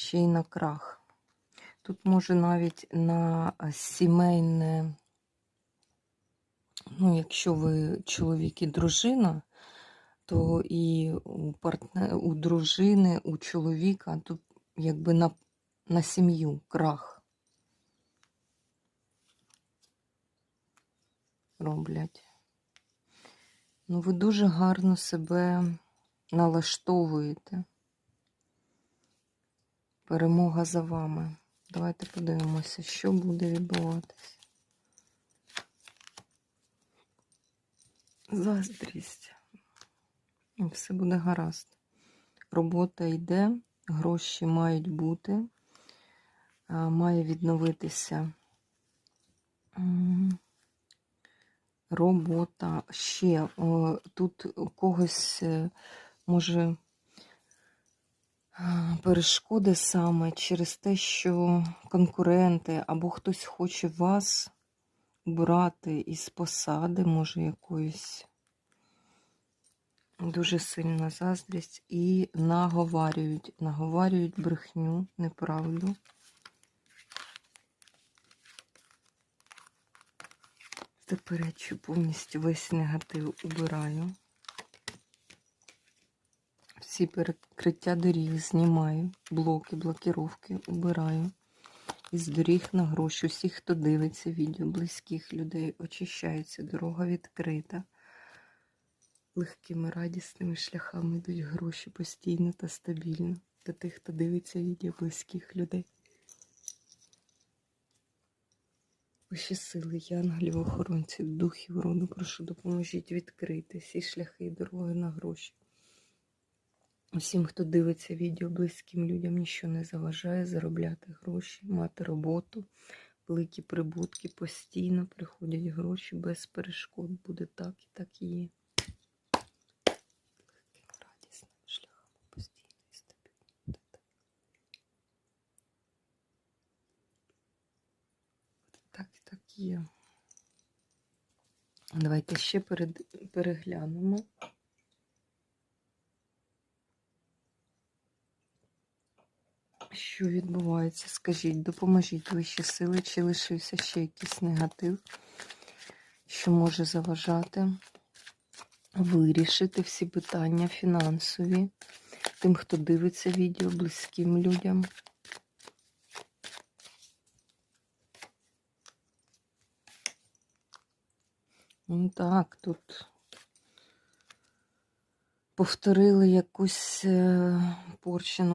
ще й на крах. Тут може навіть на е, сімейне, ну, якщо ви чоловік і дружина, то і у, партне, у дружини, у чоловіка тут якби на, на сім'ю крах роблять. Ну, ви дуже гарно себе налаштовуєте. Перемога за вами. Давайте подивимося, що буде відбуватися. Заздрість. Все буде гаразд. Робота йде, гроші мають бути, має відновитися. Робота ще тут у когось е, може перешкоди саме через те, що конкуренти або хтось хоче вас брати із посади, може якоїсь дуже сильна заздрість, і наговарюють, наговарюють брехню, неправду. Заперечую повністю весь негатив убираю. Всі перекриття доріг знімаю, блоки, блокіровки убираю. Із доріг на гроші. Усі, хто дивиться відео, близьких людей, очищається, дорога відкрита. Легкими радісними шляхами йдуть гроші постійно та стабільно. До тих, хто дивиться відео близьких людей. Вищі сили, янголів, охоронців, духів роду, прошу, допоможіть відкрити всі шляхи і дороги на гроші. Усім, хто дивиться відео, близьким людям нічого не заважає заробляти гроші, мати роботу, великі прибутки, постійно приходять гроші без перешкод. Буде так і так і є. Радісним шляхом постійно і стабільно. Так. І так є. Давайте ще переглянемо. Що відбувається? Скажіть, допоможіть вищі сили, чи лишився ще якийсь негатив, що може заважати вирішити всі питання фінансові тим, хто дивиться відео близьким людям. Ну так, тут повторили якусь е, порчену